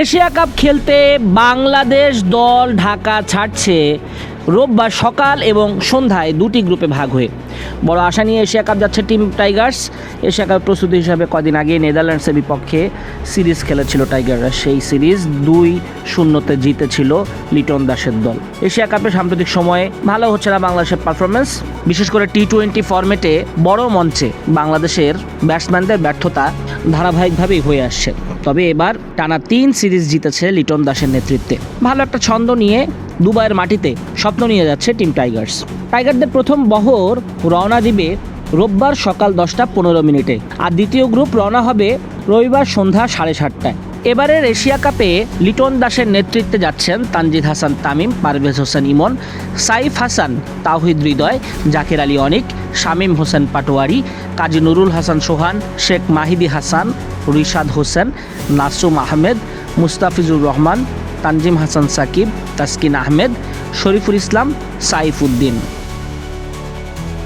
Asia cup খেলতে বাংলাদেশ দল ঢাকা ছাড়ছে। রোববার সকাল এবং সন্ধ্যায় দুটি গ্রুপে ভাগ হয়ে। বড় আশা নিয়ে এশিয়া কাপ যাচ্ছে টিম টাইগার্স। এশিয়া কাপ প্রস্তুতি হিসাবে কদিন আগে নেদারল্যান্ডসের বিপক্ষে সিরিজ খেলেছিল টাইগাররা। সেই সিরিজ দুই শূন্যতে জিতেছিল লিটন দাসের দল। এশিয়া কাপে সাম্প্রতিক সময়ে ভালো হচ্ছে না বাংলাদেশের পারফরমেন্স বিশেষ করে টি টোয়েন্টি ফরম্যাটে বড় মঞ্চে বাংলাদেশের ব্যাটসম্যানদের ব্যর্থতা ধারাবাহিকভাবেই হয়ে আসছে। তবে এবার টানা তিন সিরিজ জিতেছে লিটন দাসের নেতৃত্বে। ভালো একটা ছন্দ নিয়ে দুবাইয়ের মাটিতে স্বপ্ন নিয়ে যাচ্ছে টিম টাইগার্স। টাইগারদের প্রথম বহর রওনা দিবে রোববার সকাল দশটা পনেরো মিনিটে, আর দ্বিতীয় গ্রুপ রওনা হবে রবিবার সন্ধ্যা সাড়ে সাতটায়। এবারের এশিয়া কাপে লিটন দাসের নেতৃত্বে যাচ্ছেন তানজিদ হাসান তামিম, পারভেজ হোসেন ইমন, সাইফ হাসান তাওহিদ হৃদয়, জাকির আলী অনিক, শামীম হোসেন পাটোয়ারি, কাজী নুরুল হাসান সোহান, শেখ মাহিদি হাসান, রিশাদ হোসেন নাসুম আহমেদ, মুস্তাফিজুর রহমান তানজিম হাসান সাকিব তাসকিন আহমেদ শরীফুল ইসলাম সাইফ উদ্দিন